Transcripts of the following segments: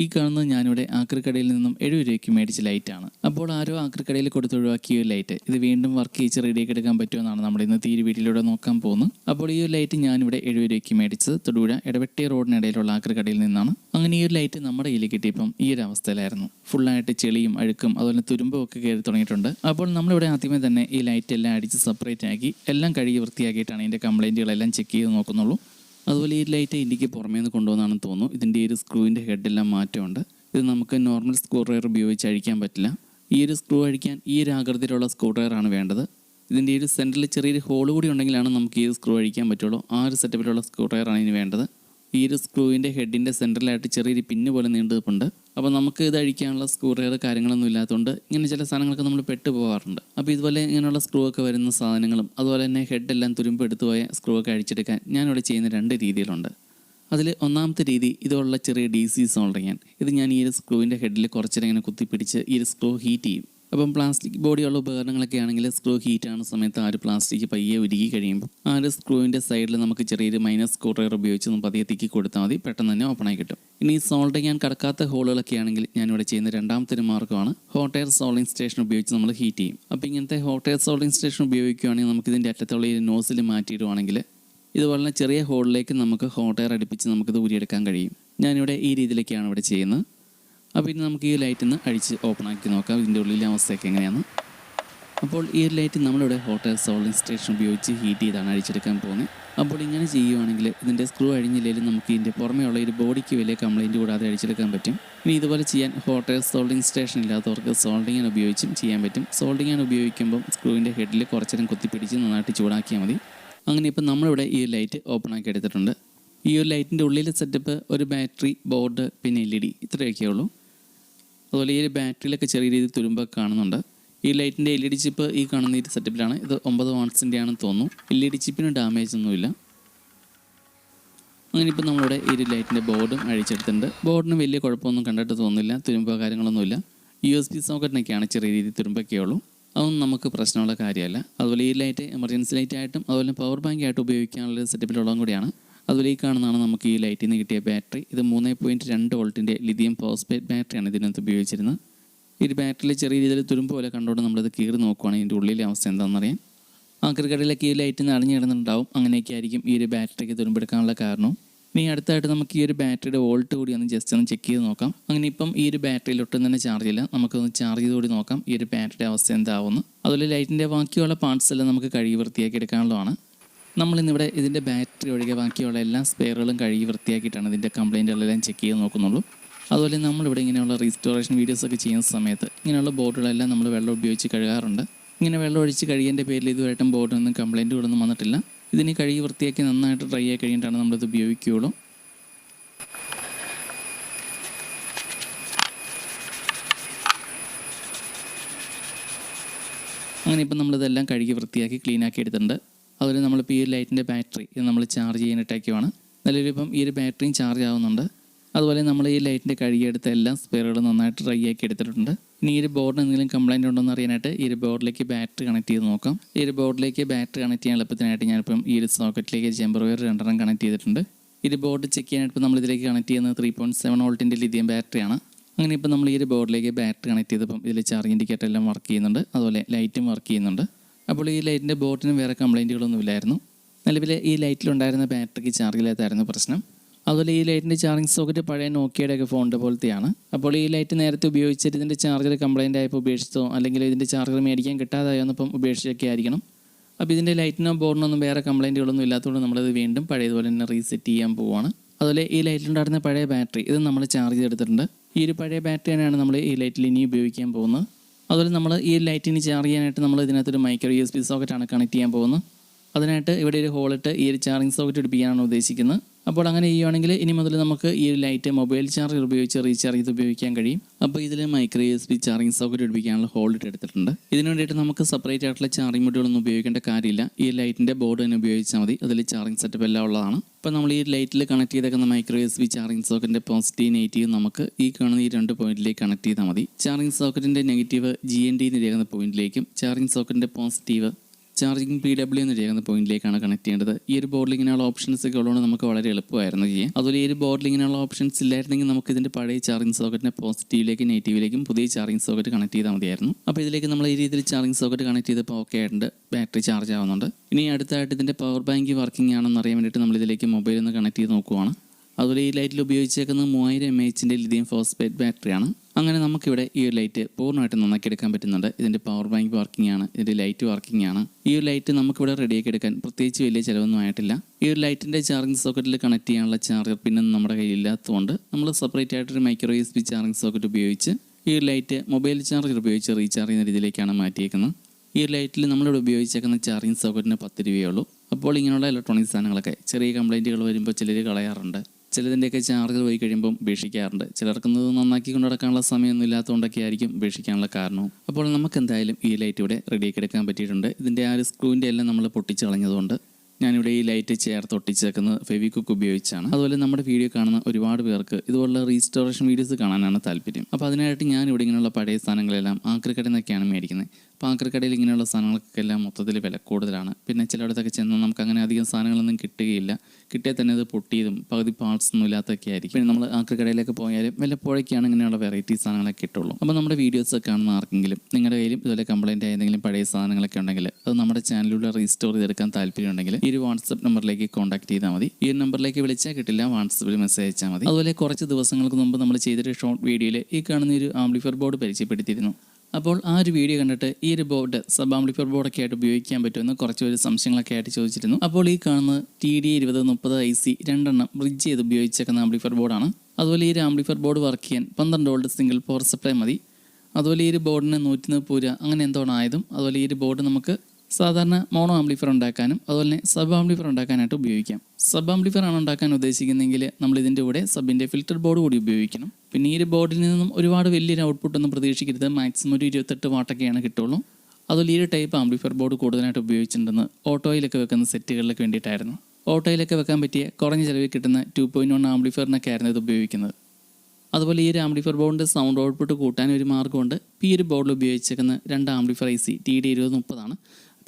ഈ കാണുന്നത് ഞാനിവിടെ ആക്രിക്കടയിൽ നിന്നും എഴുപത് രൂപയ്ക്ക് മേടിച്ച ലൈറ്റാണ് അപ്പോൾ ആരോ ആക്രിക്കടയിൽ കൊടുത്ത് ഒഴിവാക്കിയ ഒരു ലൈറ്റ് ഇത് വീണ്ടും വർക്ക് ചെയ്ത് റെഡിയാക്കി എടുക്കാൻ പറ്റുമെന്നാണ് നമ്മൾ ഇന്ന് തീരു വീട്ടിലൂടെ നോക്കാൻ പോകുന്നത്. അപ്പോൾ ഈ ഒരു ലൈറ്റ് ഞാനിവിടെ എഴുപത് രൂപയ്ക്ക് മേടിച്ചത്. തൊടുപുഴ ഇടവെട്ടി റോഡിനിടയിലുള്ള ആക്രിക്കടയിൽ നിന്നാണ്. അങ്ങനെ ഈ ഒരു ലൈറ്റ് നമ്മുടെ കയ്യിൽ കിട്ടിയപ്പം ഈ ഒരു അവസ്ഥയിലായിരുന്നു. ഫുള്ളായിട്ട് ചെളിയും അഴുക്കും അതുപോലെ തുരുമ്പും ഒക്കെ കയറി തുടങ്ങിയിട്ടുണ്ട്. അപ്പോൾ നമ്മളിവിടെ ആദ്യമേ തന്നെ ഈ ലൈറ്റ് എല്ലാം അടിച്ച് സെപ്പറേറ്റ് ആക്കി എല്ലാം കഴുകി വൃത്തിയാക്കിയിട്ടാണ് ഇതിന്റെ കംപ്ലൈന്റുകളെല്ലാം ചെക്ക് ചെയ്ത് നോക്കുന്നുള്ളൂ. അതുപോലെ ഈ ലൈറ്റ് ഇന്ത്യയ്ക്ക് പുറമേ നിന്ന് കൊണ്ടുവന്നാണെന്ന് തോന്നുന്നു. ഇതിന്റെ ഈ ഒരു സ്ക്രൂവിന്റെ ഹെഡെല്ലാം മാറ്റമുണ്ട്. ഇത് നമുക്ക് നോർമൽ സ്ക്രൂ ഡ്രൈവർ ഉപയോഗിച്ച് അഴിക്കാൻ പറ്റില്ല. ഈ ഒരു സ്ക്രൂ അഴിക്കാൻ ഈ ഒരു ആകൃതിയിലുള്ള സ്ക്രൂ ഡ്രൈവറാണ് വേണ്ടത്. ഇതിന്റെ ഒരു സെന്ററിൽ ചെറിയൊരു ഹോൾ കൂടി ഉണ്ടെങ്കിലാണ് നമുക്ക് ഈ സ്ക്രൂ അഴിക്കാൻ പറ്റുള്ളൂ. ആ ഒരു സെറ്റപ്പിലുള്ള സ്ക്രൂ ഡ്രൈവറാണ് ഇതിന് വേണ്ടത്. ഈ ഒരു സ്ക്രൂവിന്റെ ഹെഡിന്റെ സെന്ററിലായിട്ട് ചെറിയൊരു പിന്ന് പോലെ നീണ്ടു നിൽപ്പുണ്ട് അപ്പോൾ നമുക്ക് ഇത് അഴിക്കാനുള്ള സ്ക്രൂ ഡ്രൈവർ കാര്യങ്ങളൊന്നും ഇല്ലാത്തതുകൊണ്ട് ഇങ്ങനെ ചില സാധനങ്ങളൊക്കെ നമ്മൾ പെട്ട് പോകാറുണ്ട് അപ്പോൾ ഇതുപോലെ ഇങ്ങനെയുള്ള സ്ക്രൂ ഒക്കെ വരുന്ന സാധനങ്ങളും അതുപോലെ തന്നെ ഹെഡെല്ലാം തുരുമ്പ് എടുത്തു പോയ സ്ക്രൂ ഒക്കെ അഴിച്ചെടുക്കാൻ ഞാനിവിടെ ചെയ്യുന്ന രണ്ട് രീതിയിലുണ്ട്. അതിൽ ഒന്നാമത്തെ രീതി ഇതുള്ള ചെറിയ ഡി സി സോൾഡറിങ് ഇത് ഞാൻ ഈ ഒരു സ്ക്രൂവിന്റെ ഹെഡിൽ കുറച്ചിട്ട് ഇങ്ങനെ കുത്തിപ്പിടിച്ച് ഈ ഒരു സ്ക്രൂ ഹീറ്റ് ചെയ്യും. അപ്പം പ്ലാസ്റ്റിക് ബോഡിയുള്ള ഉപകരണങ്ങളൊക്കെ ആണെങ്കിൽ സ്ക്രൂ ഹീറ്റ് ആവുന്ന സമയത്ത് ആ ഒരു പ്ലാസ്റ്റിക് പയ്യെ ഉരുകി കഴിയുമ്പോൾ ആ ഒരു സ്ക്രൂവിന്റെ സൈഡിൽ നമുക്ക് ചെറിയൊരു മൈനസ് സ്ക്രൂ ഉപയോഗിച്ച് ഒന്ന് പതിയെ തിക്കി കൊടുത്താൽ മതി. പെട്ടെന്ന് തന്നെ ഓപ്പൺ ആയി കിട്ടും. ഇനി സോൾഡ് ചെയ്യാൻ കടക്കാത്ത ഹോളുകളൊക്കെ ആണെങ്കിൽ ഞാനിവിടെ ചെയ്യുന്ന രണ്ടാമത്തെ ഒരു മാർഗമാണ്. ഹോട്ട് എയർ സോൾഡിംഗ് സ്റ്റേഷൻ ഉപയോഗിച്ച് നമ്മൾ ഹീറ്റ് ചെയ്യും. അപ്പോൾ ഇങ്ങനത്തെ ഹോട്ട് എയർ സോൾഡിംഗ് സ്റ്റേഷൻ ഉപയോഗിക്കുകയാണെങ്കിൽ നമുക്ക് ഇതിന്റെ അറ്റത്തുള്ള ഈ നോസിൽ മാറ്റിയിടുവാണെങ്കിൽ ഇതുപോലെ ചെറിയ ഹോളിലേക്ക് നമുക്ക് ഹോട്ട് എയർ അടുപ്പിച്ച് നമുക്കിത് ഊരിയെടുക്കാൻ കഴിയും. ഞാനിവിടെ ഈ രീതിയിലേക്കാണ് ഇവിടെ ചെയ്യുന്നത്. അപ്പോൾ ഇനി നമുക്ക് ഈ ലൈറ്റ് ഒന്ന് അഴിച്ച് ഓപ്പൺ ആക്കി നോക്കാം. ഇതിന്റെ ഉള്ളിലെ അവസ്ഥയൊക്കെ എങ്ങനെയാണ്? അപ്പോൾ ഈ ഒരു ലൈറ്റ് നമ്മളിവിടെ ഹോട്ടൽ സോളിംഗ് സ്റ്റേഷൻ ഉപയോഗിച്ച് ഹീറ്റ് ചെയ്താണ് അഴിച്ചെടുക്കാൻ പോകുന്നത് അപ്പോൾ ഇങ്ങനെ ചെയ്യുവാണെങ്കിൽ ഇതിന്റെ സ്ക്രൂ അഴിഞ്ഞില്ലെങ്കിലും നമുക്ക് ഇതിന്റെ പുറമേ ഉള്ള ഒരു ബോഡിക്ക് വലിയ കംപ്ലൈന്റ് കൂടാതെ അഴിച്ചെടുക്കാൻ പറ്റും. ഇനി ഇതുപോലെ ചെയ്യാൻ ഹോട്ടൽ സോൾഡിങ് സ്റ്റേഷൻ ഇല്ലാത്തവർക്ക് സോൾഡിങ്ങാൻ ഉപയോഗിച്ചും ചെയ്യാൻ പറ്റും. സോൾഡിങ്ങാൻ ഉപയോഗിക്കുമ്പോൾ സ്ക്രൂവിന്റെ ഹെഡിൽ കുറച്ചേരം കുത്തിപ്പിടിച്ച് നന്നായിട്ട് ചൂടാക്കിയാൽ മതി. അങ്ങനെ ഇപ്പം നമ്മളിവിടെ ഈ ലൈറ്റ് ഓപ്പൺ ആക്കി എടുത്തിട്ടുണ്ട്. ഈ ഒരു ലൈറ്റിന്റെ ഉള്ളിലെ സെറ്റപ്പ് ഒരു ബാറ്ററി ബോർഡ് പിന്നെ എൽ ഇ ഡി ഇത്രയൊക്കെ ഉള്ളൂ. അതുപോലെ ഈ ഒരു ബാറ്ററിയിലൊക്കെ ചെറിയ രീതിയിൽ തുരുമ്പൊക്കെ കാണുന്നുണ്ട്. ഈ ലൈറ്റിന്റെ എൽ ഇ ഡി ചിപ്പ് ഈ കാണുന്ന ഈ സെറ്റപ്പിലാണ്. ഇത് ഒമ്പത് വാട്ട്സിന്റെ ആണെന്ന് തോന്നുന്നു. എൽ ഇ ഡി ചിപ്പിന് ഡാമേജ് ഒന്നുമില്ല. അങ്ങനെ ഇപ്പോൾ നമ്മളിവിടെ ഈ ഒരു ലൈറ്റിന്റെ ബോർഡും അഴിച്ചെടുത്തിട്ടുണ്ട്. ബോർഡിന് വലിയ കുഴപ്പമൊന്നും കണ്ടിട്ട് തോന്നുന്നില്ല. തുരുമ്പോ കാര്യങ്ങളൊന്നുമില്ല. യു എസ് ബി സോക്കറ്റിനൊക്കെയാണ് ചെറിയ രീതിയിൽ തുരുമ്പൊക്കെ ഉള്ളൂ. അതൊന്നും നമുക്ക് പ്രശ്നമുള്ള കാര്യമല്ല. അതുപോലെ ഈ ലൈറ്റ് എമർജൻസി ലൈറ്റ് ആയിട്ടും അതുപോലെ പവർ ബാങ്ക് ആയിട്ട് ഉപയോഗിക്കാനുള്ള സെറ്റപ്പിലുള്ളതും കൂടിയാണ്. അതുപോലെ ഈ കാണുന്നതാണ് നമുക്ക് ഈ ലൈറ്റിൽ നിന്ന് കിട്ടിയ ബാറ്ററി ഇത് മൂന്ന് പോയിന്റ് രണ്ട് വോൾട്ടിന്റെ ലിഥിയം ഫോസ്ഫേറ്റ് ബാറ്ററിയാണ് ഇതിനകത്ത് ഉപയോഗിച്ചിരുന്നത്. ഈ ബാറ്ററിയിൽ ചെറിയ രീതിയിൽ തുരുമ്പ് പോലെ കണ്ടുകൊണ്ട് നമ്മളിത് കീറി നോക്കുവാണെങ്കിൽ ഇതിന്റെ ഉള്ളിലെ അവസ്ഥ എന്താണെന്നറിയാം ആക്രിക്കടയിലൊക്കെ ഈ ലൈറ്റ് നിറഞ്ഞിടുന്നുണ്ടാവും അങ്ങനെയൊക്കെ ആയിരിക്കും ഈ ഒരു ബാറ്ററിക്ക് തുരുമ്പെടുക്കാനുള്ള കാരണം. ഇനി അടുത്തായിട്ട് നമുക്ക് ഈ ഒരു ബാറ്ററിയുടെ വോൾട്ട് കൂടി ഒന്ന് ജസ്റ്റ് ഒന്ന് ചെക്ക് ചെയ്ത് നോക്കാം. അങ്ങനെ ഇപ്പം ഈ ഒരു ബാറ്ററിയിൽ ഒട്ടും തന്നെ ചാർജ് ഇല്ല. നമുക്കൊന്ന് ചാർജ് ചെയ്ത് കൂടി നോക്കാം. ഈ ഒരു ബാറ്ററിയുടെ അവസ്ഥ എന്താവുന്നു അതുപോലെ ലൈറ്റിന്റെ ബാക്കിയുള്ള പാർട്സ് എല്ലാം നമുക്ക് കഴുകി വൃത്തിയാക്കി എടുക്കാനുള്ളതാണ്. നമ്മളിന്നിവിടെ ഇതിന്റെ ബാറ്ററി ഒഴികെ ബാക്കിയുള്ള എല്ലാ സ്പെയറുകളും കഴുകി വൃത്തിയാക്കിയിട്ടാണ് ഇതിന്റെ കംപ്ലൈന്റുകളെല്ലാം ചെക്ക് ചെയ്ത് നോക്കുന്നുള്ളൂ. അതുപോലെ നമ്മളിവിടെ ഇങ്ങനെയുള്ള റീസ്റ്റോറേഷൻ വീഡിയോസ് ഒക്കെ ചെയ്യുന്ന സമയത്ത് ഇങ്ങനെയുള്ള ബോർഡുകളെല്ലാം നമ്മൾ വെള്ളം ഉപയോഗിച്ച് കഴുകാറുണ്ട്. ഇങ്ങനെ വെള്ളം ഒഴിച്ച് കഴുകിയതിന്റെ പേരിൽ ഇതുവരായിട്ടും ബോർഡിനൊന്നും കംപ്ലൈന്റുകളൊന്നും വന്നിട്ടില്ല. ഇതിന് കഴുകി വൃത്തിയാക്കി നന്നായിട്ട് ഡ്രൈ ആയി കഴിഞ്ഞിട്ടാണ് നമ്മളിത് ഉപയോഗിക്കുകയുള്ളൂ. അങ്ങനെ ഇപ്പം നമ്മളിതെല്ലാം കഴുകി വൃത്തിയാക്കി ക്ലീനാക്കി എടുത്തിട്ടുണ്ട്. അതുപോലെ നമ്മളിപ്പോൾ ഈ ലൈറ്റിന്റെ ബാറ്ററി ഇത് നമ്മൾ ചാർജ് ചെയ്യാനിട്ടേക്കുവാണ് നല്ലൊരു ഇപ്പം ഈ ഒരു ബാറ്ററിയും ചാർജ് ആവുന്നുണ്ട്. അതുപോലെ നമ്മൾ ഈ ലൈറ്റിന്റെ കഴുകിയെടുത്ത എല്ലാ സ്പെയറുകളും നന്നായിട്ട് ഡ്രൈ ആക്കി എടുത്തിട്ടുണ്ട്. ഇനി ഈ ഒരു ബോർഡിന് എന്തെങ്കിലും കംപ്ലൈന്റ് ഉണ്ടോ എന്ന് അറിയാനായിട്ട് ഈ ഒരു ബോർഡിലേക്ക് ബാറ്ററി കണക്ട് ചെയ്ത് നോക്കാം. ഈ ഒരു ബോർഡിലേക്ക് ബാറ്ററി കണക്ട് ചെയ്യാൻ എളുപ്പത്തിനായിട്ട് ഞാനിപ്പം ഈ ഒരു സോക്കറ്റിലേക്ക് ജമ്പർ വയർ രണ്ടെണ്ണം കണക്ട് ചെയ്തിട്ടുണ്ട്. ഈ ഒരു ബോർഡ് ചെക്ക് ചെയ്യാനായിട്ട് ഇപ്പോൾ നമ്മൾ ഇതിലേക്ക് കണക്ട് ചെയ്യുന്നത് ത്രീ പോയിന്റ് സെവൻ വോൾട്ടിന്റെ ലിഥിയം ബാറ്ററിയാണ് അങ്ങനെ ഇപ്പോൾ നമ്മൾ ഈ ഒരു ബോർഡിലേക്ക് ബാറ്ററി കണക്ട് ചെയ്തപ്പം ഇതിൽ ചാർജ് ഇൻഡിക്കേറ്റർ എല്ലാം വർക്ക് ചെയ്യുന്നുണ്ട്. അതുപോലെ ലൈറ്റും വർക്ക് ചെയ്യുന്നുണ്ട്. അപ്പോൾ ഈ ലൈറ്റിന്റെ ബോട്ടിന് വേറെ കംപ്ലൈന്റുകളൊന്നുമില്ലായിരുന്നു നിലവിൽ ഈ ലൈറ്റിലുണ്ടായിരുന്ന ബാറ്ററിക്ക് ചാർജ് ഇല്ലാത്തായിരുന്നു പ്രശ്നം. അതുപോലെ ഈ ലൈറ്റിന്റെ ചാർജിങ് സോക്കറ്റ് പഴയ നോക്കിയുടെ ഒക്കെ ഫോണിന്റെ പോലത്തെയാണ്. അപ്പോൾ ഈ ലൈറ്റ് നേരത്തെ ഉപയോഗിച്ചിട്ട് ഇതിന്റെ ചാർജർ കംപ്ലൈന്റ് ആയപ്പോൾ ഉപേക്ഷിച്ചോ അല്ലെങ്കിൽ ഇതിന്റെ ചാർജർ മേടിക്കാൻ കിട്ടാതായോ എന്നപ്പം ഉപേക്ഷിച്ചൊക്കെ ആയിരിക്കണം. അപ്പോൾ ഇതിന്റെ ലൈറ്റിനോ ബോർഡിനൊന്നും വേറെ കംപ്ലൈന്റുകളൊന്നും ഇല്ലാത്തതുകൊണ്ട് നമ്മളത് വീണ്ടും പഴയതുപോലെ തന്നെ റീസെറ്റ് ചെയ്യാൻ പോവുകയാണ് അതുപോലെ ഈ ലൈറ്റിലുണ്ടായിരുന്ന പഴയ ബാറ്ററി ഇത് നമ്മൾ ചാർജ് ചെയ്തെടുത്തിട്ടുണ്ട്. ഈ ഒരു പഴയ ബാറ്ററി തന്നെയാണ് നമ്മൾ ഈ ലൈറ്റിൽ ഇനി ഉപയോഗിക്കാൻ പോകുന്നത്. അതുപോലെ നമ്മൾ ഈ ലൈറ്റിന് ചാർജ് ചെയ്യാനായിട്ട് നമ്മൾ ഇതിനകത്തൊരു മൈക്രോ യു എസ് ബി സോക്കറ്റാണ് കണക്ട് ചെയ്യാൻ പോകുന്നത്. അതിനായിട്ട് ഇവിടെ ഒരു ഹോളിട്ട് ഈ ഒരു ചാർജിങ് സോക്കറ്റ് പിടിപ്പിക്കാനാണ് ഉദ്ദേശിക്കുന്നത്. അപ്പോൾ അങ്ങനെ ചെയ്യുവാണെങ്കിൽ ഇനി മുതൽ നമുക്ക് ഈ ഒരു ലൈറ്റ് മൊബൈൽ ചാർജർ ഉപയോഗിച്ച് റീചാർജ് ചെയ്ത് ഉപയോഗിക്കാൻ കഴിയും. അപ്പോൾ ഇതിൽ മൈക്രോ എസ് ബി ചാർജിങ് സൗകര്യം ഉപയോഗിക്കാനുള്ള ഹോൾഡ് എടുത്തിട്ടുണ്ട്. ഇതിന് വേണ്ടിയിട്ട് നമുക്ക് സെപ്പറേറ്റ് ആയിട്ടുള്ള ചാർജിംഗ് മൊഡ്യൂളൊന്നും ഉപയോഗിക്കേണ്ട കാര്യമില്ല. ഈ ലൈറ്റിന്റെ ബോർഡ് തന്നെ ഉപയോഗിച്ചാൽ മതി. അതിൽ ചാർജിങ് സെറ്റപ്പ് എല്ലാം ഉള്ളതാണ്. അപ്പോൾ നമ്മൾ ഈ ലൈറ്റിൽ കണക്ട് ചെയ്തേക്കുന്ന മൈക്രോ എസ് ബി ചാർജിങ് സോക്കറ്റിന്റെ പോസിറ്റീവ് നെഗറ്റീവ് നമുക്ക് ഈ കാണുന്ന ഈ രണ്ട് പോയിന്റിലേക്ക് കണക്ട് ചെയ്താൽ മതി. ചാർജിങ് സോക്കറ്റിന്റെ നെഗറ്റീവ് ജി എൻ ഡി എന്ന് രേഖുന്ന പോയിന്റിലേക്കും ചാർജിങ് സോക്കറ്റിന്റെ പോസിറ്റീവ് ചാർജിങ് പി ഡബ്ല്യു എന്ന് ചെയ്യുന്ന പോയിന്റിലേക്കാണ് കണക്ട് ചെയ്യേണ്ടത്. ഈ ഒരു ബോർഡിൽ ഓപ്ഷൻസ് ഒക്കെ ഉള്ളതുകൊണ്ട് നമുക്ക് വളരെ എളുപ്പമായിരുന്നു ചെയ്യാം അതുപോലെ ഈ ഒരു ബോർഡിൽ ഓപ്ഷൻസ് ഇല്ലായിരുന്നെങ്കിൽ നമുക്ക് ഇതിന്റെ പഴയ ചാർജിങ് സോക്കറ്റിനെ പോസിറ്റീവിലേക്കും നെഗറ്റീവിലേക്കും പുതിയ ചാർജിങ് സോക്കറ്റ് കണക്ട് ചെയ്താൽ മതിയായിരുന്നു. അപ്പോൾ ഇതിലേക്ക് നമ്മൾ ഈ രീതിയിൽ ചാർജിങ് സോക്കറ്റ് കണക്ട് ചെയ്തപ്പോൾ ഓക്കെ ആയിട്ടുണ്ട്. ബാറ്ററി ചാർജ് ആവുന്നുണ്ട്. ഇനി അടുത്തായിട്ട് ഇതിന്റെ പവർ ബാങ്ക് വർക്കിംഗ് ആണെന്ന് അറിയാൻ വേണ്ടിയിട്ട് നമ്മൾ ഇതിലേക്ക് മൊബൈൽ ഒന്ന് കണക്ട് ചെയ്ത് നോക്കുവാണ്. അതുപോലെ ഈ ലൈറ്റിൽ ഉപയോഗിച്ചേക്കുന്നത് മൂവായിരം എം എച്ചിന്റെ ലിഥിയം ഫോസ്ഫേറ്റ് ബാറ്ററിയാണ് അങ്ങനെ നമുക്കിവിടെ ഈ ഒരു ലൈറ്റ് പൂർണമായിട്ട് നന്നാക്കി എടുക്കാൻ പറ്റുന്നുണ്ട്. ഇതിന്റെ പവർ ബാങ്ക് വർക്കിംഗ് ആണ് ഇതിന്റെ ലൈറ്റ് വർക്കിംഗ് ആണ്. ഈ ഒരു ലൈറ്റ് നമുക്കിവിടെ റെഡിയാക്കി എടുക്കാൻ പ്രത്യേകിച്ച് വലിയ ചിലവൊന്നും ആയിട്ടില്ല. ഈ ഒരു ലൈറ്റിന്റെ ചാർജിങ് സോക്കറ്റിൽ കണക്ട് ചെയ്യാനുള്ള ചാർജർ പിന്നൊന്നും നമ്മുടെ കയ്യിൽ ഇല്ലാത്തതുകൊണ്ട് നമ്മൾ സെപ്പറേറ്റ് ആയിട്ടൊരു micro S B charging socket ഉപയോഗിച്ച് ഈ ഒരു ലൈറ്റ് മൊബൈൽ ചാർജർ ഉപയോഗിച്ച് റീചാർജ് ചെയ്യുന്ന രീതിയിലേക്കാണ് മാറ്റിയേക്കുന്നത്. ഈ ലൈറ്റിൽ നമ്മളിവിടെ ഉപയോഗിച്ചേക്കുന്ന ചാർജിങ് സോക്കറ്റിന് പത്ത് രൂപയേ ഉള്ളൂ. അപ്പോൾ ഇങ്ങനെയുള്ള ഇലക്ട്രോണിക് സാധനങ്ങളൊക്കെ ചെറിയ കംപ്ലൈന്റുകൾ വരുമ്പോൾ ചിലർ കളയാറുണ്ട്. ചിലതിന്റെയൊക്കെ ചാർജർ പോയി കഴിയുമ്പം ഉപേക്ഷിക്കാറുണ്ട്. ചിലർക്കുന്നത് നന്നാക്കി കൊണ്ട് നടക്കാനുള്ള സമയമൊന്നും ഇല്ലാത്തതുകൊണ്ടൊക്കെ ആയിരിക്കും ഉപേക്ഷിക്കാനുള്ള കാരണവും അപ്പോൾ നമുക്ക് എന്തായാലും ഈ ലൈറ്റ് ഇവിടെ റെഡിയാക്കി എടുക്കാൻ പറ്റിയിട്ടുണ്ട്. ഇതിന്റെ ആ ഒരു സ്ക്രൂവിന്റെ എല്ലാം നമ്മൾ പൊട്ടിച്ച് കളഞ്ഞതുകൊണ്ട് ഞാനിവിടെ ഈ ലൈറ്റ് ചേർത്ത് ഒട്ടിച്ചേക്കുന്നത് ഫെവിക്കുക്ക് ഉപയോഗിച്ചാണ്. അതുപോലെ നമ്മുടെ വീഡിയോ കാണുന്ന ഒരുപാട് പേർക്ക് ഇതുപോലുള്ള റീസ്റ്റോറേഷൻ വീഡിയോസ് കാണാനാണ് താല്പര്യം. അപ്പോൾ അതിനായിട്ട് ഞാൻ ഇവിടെ ഇങ്ങനെയുള്ള പഴയ സാധനങ്ങളെല്ലാം ആക്രിക്കടയിൽ നിന്നൊക്കെയാണ് മേടിക്കുന്നത്. അപ്പോൾ ഇങ്ങനെയുള്ള സാധനങ്ങൾക്കൊക്കെ എല്ലാം മൊത്തത്തിൽ വില കൂടുതലാണ്. പിന്നെ ചിലയിടത്തൊക്കെ ചെന്ന് നമുക്ക് അങ്ങനെ അധികം സാധനങ്ങളൊന്നും കിട്ടുകയില്ല. കിട്ടിയാൽ തന്നെ അത് പൊട്ടിയതും പകുതി പാർട്സ് ഒന്നും ഇല്ലാത്തൊക്കെ ആയിരിക്കും. പിന്നെ നമ്മൾ ആക്കർക്കടയിലേക്ക് പോയാലും വല്ലപ്പോഴേക്കാണ് ഇങ്ങനെയുള്ള വെറൈറ്റി സാധനങ്ങളൊക്കെ കിട്ടുള്ളൂ. അപ്പോൾ നമ്മുടെ വീഡിയോസ് കാണുന്ന ആർക്കെങ്കിലും നിങ്ങളുടെ കയ്യിലും ഇതുപോലെ കംപ്ലൈന്റ് ആയ എന്തെങ്കിലും പഴയ സാധനങ്ങളൊക്കെ ഉണ്ടെങ്കിൽ അത് നമ്മുടെ ചാനലിലൂടെ റീസ്റ്റോർ ചെയ്തെടുക്കാൻ താല്പര്യമുണ്ടെങ്കിൽ ഈ ഒരു വാട്സപ്പ് നമ്പറിലേക്ക് കോൺടാക്ട് ചെയ്താൽ മതി. ഈ ഒരു നമ്പറിലേക്ക് വിളിച്ചാൽ കിട്ടില്ല വാട്സപ്പിൽ മെസ്സേജ് അയച്ചാൽ മതി. അതുപോലെ കുറച്ച് ദിവസങ്ങൾക്ക് മുമ്പ് നമ്മൾ ചെയ്തൊരു ഷോർട്ട് വീഡിയോയിൽ ഈ കാണുന്ന ഒരു ആംബ്ലിഫർ ബോർഡ് പരിചയപ്പെടുത്തിയിരുന്നു. അപ്പോൾ ആ ഒരു വീഡിയോ കണ്ടിട്ട് ഈ ഒരു ബോർഡ് സബ് ആംപ്ലിഫയർ ബോർഡൊക്കെ ആയിട്ട് ഉപയോഗിക്കാൻ പറ്റുമെന്ന് കുറച്ച് പേര് സംശയങ്ങളൊക്കെ ആയിട്ട് ചോദിച്ചിരുന്നു. അപ്പോൾ ഈ കാണുന്ന ടി ഡി ഇരുപത് മുപ്പത് ഐ സി രണ്ടെണ്ണം ബ്രിഡ്ജ് ചെയ്ത് ഉപയോഗിച്ചേക്കുന്ന ആംപ്ലിഫയർ ബോർഡാണ് അതുപോലെ ഈ ഒരു ആംപ്ലിഫയർ ബോർഡ് വർക്ക് ചെയ്യാൻ പന്ത്രണ്ട് വോൾട്ട് സിംഗിൾ പവർ സപ്ലൈ മതി. അതുപോലെ ഈ ഒരു ബോർഡിന് നൂറ്റി മുപ്പത് രൂപ അങ്ങനെ എന്തോണം ആയതും അതുപോലെ ഈ ഒരു ബോർഡ് നമുക്ക് സാധാരണ മോണോ ആംപ്ലിഫയർ ഉണ്ടാക്കാനും അതുപോലെ തന്നെ സബ് ആംപ്ലിഫയർ ഉണ്ടാക്കാനായിട്ട് ഉപയോഗിക്കാം. സബ് ആംപ്ലിഫയർ ആണ് ഉണ്ടാക്കാൻ ഉദ്ദേശിക്കുന്നതെങ്കിൽ നമ്മൾ ഇതിന്റെ കൂടെ സബിന്റെ ഫിൽറ്റർ ബോർഡ് കൂടി ഉപയോഗിക്കണം. പിന്നെ ഈ ഒരു ബോർഡിൽ നിന്നും ഒരുപാട് വലിയൊരു ഔട്ട്പുട്ട് ഒന്നും പ്രതീക്ഷിക്കരുത്. മാക്സിമം ഒരു ഇരുപത്തെട്ട് വാട്ടൊക്കെയാണ് കിട്ടുള്ളൂ. അതുപോലെ ഈ ഒരു ടൈപ്പ് ആംപ്ലിഫയർ ബോർഡ് കൂടുതലായിട്ട് ഉപയോഗിച്ചിട്ടുണ്ടെന്ന് ഓട്ടോയിലൊക്കെ വെക്കുന്ന സെറ്റുകളിലൊക്കെ വേണ്ടിയിട്ടായിരുന്നു. ഓട്ടോയിലൊക്കെ വെക്കാൻ പറ്റിയ കുറഞ്ഞ ചിലവിൽ കിട്ടുന്ന ടു പോയിന്റ് വൺ ആംപ്ലിഫയറിനൊക്കെ ആയിരുന്നു ഇത് ഉപയോഗിക്കുന്നത്. അതുപോലെ ഈ ഒരു ആംപ്ലിഫയർ ബോർഡിന്റെ സൗണ്ട് ഔട്ട്പുട്ട് കൂട്ടാൻ ഒരു മാർഗമുണ്ട് ഈ ഒരു ബോർഡിൽ ഉപയോഗിച്ചേക്കുന്ന രണ്ട് amplifier I C T D ഇരുപത് മുപ്പതാണ്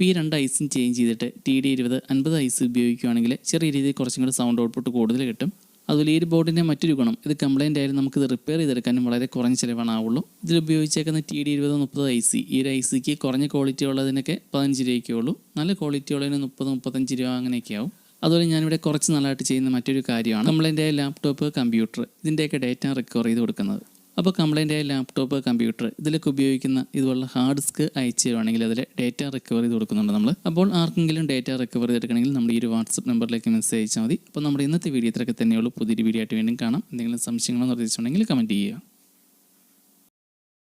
ഈ രണ്ട് ഐസും ചേഞ്ച് ചെയ്തിട്ട് ടി ഡി ഇരുപത് അൻപത് ഐസ് ഉപയോഗിക്കുകയാണെങ്കിൽ ചെറിയ രീതിയിൽ കുറച്ചും കൂടി സൗണ്ട് ഔട്ട്പുട്ട് കൂടുതൽ കിട്ടും. അതുപോലെ ഈ ബോർഡിന്റെ മറ്റൊരു ഗുണം ഇത് കംപ്ലൈന്റ് ആയാലും ഇത് റിപ്പയർ ചെയ്തെടുക്കാനും വളരെ കുറഞ്ഞ ചിലവാണാവുള്ളൂ. ഇതിൽ ഉപയോഗിച്ചേക്കുന്ന ടി ഡി ഇരുപത് മുപ്പത് ഐ സി ഈ ഒരു ഐ സിക്ക് കുറഞ്ഞ ക്വാളിറ്റി ഉള്ളതിനൊക്കെ പതിനഞ്ച് രൂപയ്ക്കേ ഉള്ളൂ. നല്ല ക്വാളിറ്റി ഉള്ളതിന് മുപ്പത് മുപ്പത്തഞ്ച് രൂപ അങ്ങനെയൊക്കെ ആവും. അതുപോലെ ഞാനിവിടെ കുറച്ച് നാളായിട്ട് ചെയ്യുന്ന മറ്റൊരു കാര്യമാണ്. ആയ ലാപ്ടോപ്പ് കമ്പ്യൂട്ടർ ഇതിന്റെയൊക്കെ ഡേറ്റ റിക്കവർ ചെയ്ത് കൊടുക്കുന്നത്. അപ്പോൾ കംപ്ലൈന്റ് ആയ ലാപ്ടോപ്പ് കമ്പ്യൂട്ടർ ഇതിലൊക്കെ ഉപയോഗിക്കുന്ന ഇതുപോലുള്ള ഹാർഡ് ഡിസ്ക് അയച്ചു തരുവാണെങ്കിൽ അതിൽ ഡേറ്റ റിക്കവർ ചെയ്ത് കൊടുക്കുന്നുണ്ട് നമ്മൾ അപ്പോൾ ആർക്കെങ്കിലും ഡേറ്റ റിക്കവർ ചെയ്തെടുക്കണമെങ്കിൽ നമ്മൾ ഈ ഒരു വാട്സപ്പ് നമ്പറിലേക്ക് മെസ്സേജ് അയച്ചാൽ മതി. അപ്പോൾ നമ്മുടെ ഇന്നത്തെ വീഡിയോ ഇത്രയൊക്കെ തന്നെയുള്ളൂ. പുതിയൊരു വീഡിയോ ആയിട്ട് വീണ്ടും കാണാം. എന്തെങ്കിലും സംശയങ്ങളോ നിർദ്ദേശിച്ചിട്ടുണ്ടെങ്കിൽ കമന്റ് ചെയ്യുക.